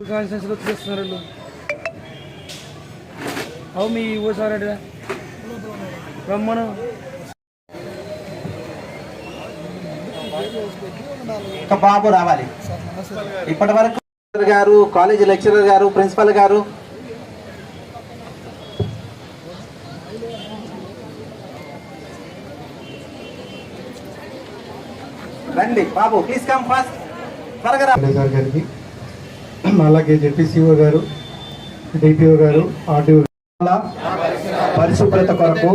కాన్స్టెన్సీలో వీళ్ళు. అవు మీ ఓసారి అడిగా రమ్మను. ఒక బాబు రావాలి. ఇప్పటి వరకు గారు కాలేజీ లెక్చరర్ గారు ప్రిన్సిపల్ గారు. రండి బాబు ప్లీజ్ కమ్ ఫాస్ట్ త్వరగా రా. సార్ గారికి అలాగే జెడ్పీసీఓ గారు డిపిఓ గారు ఆర్డీఓ పరిశుభ్రత కొరకు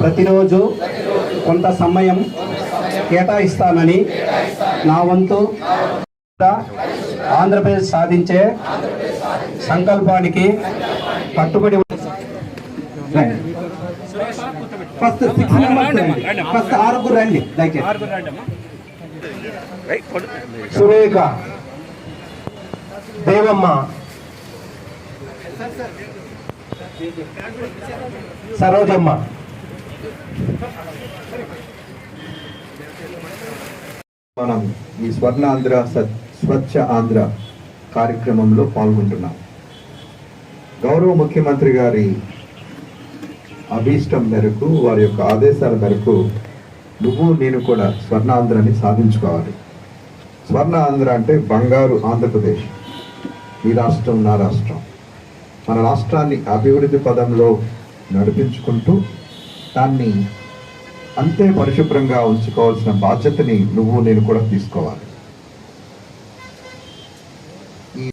ప్రతిరోజు కొంత సమయం కేటాయిస్తానని నా వంతు ఆంధ్రప్రదేశ్ సాధించే సంకల్పానికి కట్టుబడి ఫస్ట్ సిక్స్ మెంబర్స్ రండి. ఫస్ట్ ఆరుగురు రండి దయచేసి. సురేఖ దేవమ్మ. సరోజమ్మ. మనం ఈ స్వర్ణాంధ్ర స్వచ్ఛ ఆంధ్ర కార్యక్రమంలో పాల్గొంటున్నాం. గౌరవ ముఖ్యమంత్రి గారి అభీష్టం మేరకు వారి యొక్క ఆదేశాల మేరకు నువ్వు నేను కూడా స్వర్ణాంధ్రాన్ని సాధించుకోవాలి. స్వర్ణ ఆంధ్ర అంటే బంగారు ఆంధ్రప్రదేశ్. ఈ రాష్ట్రం నా రాష్ట్రం. మన రాష్ట్రాన్ని అభివృద్ధి పదంలో నడిపించుకుంటూ దాన్ని అంతే పరిశుభ్రంగా ఉంచుకోవాల్సిన బాధ్యతని నువ్వు నేను కూడా తీసుకోవాలి. ఈ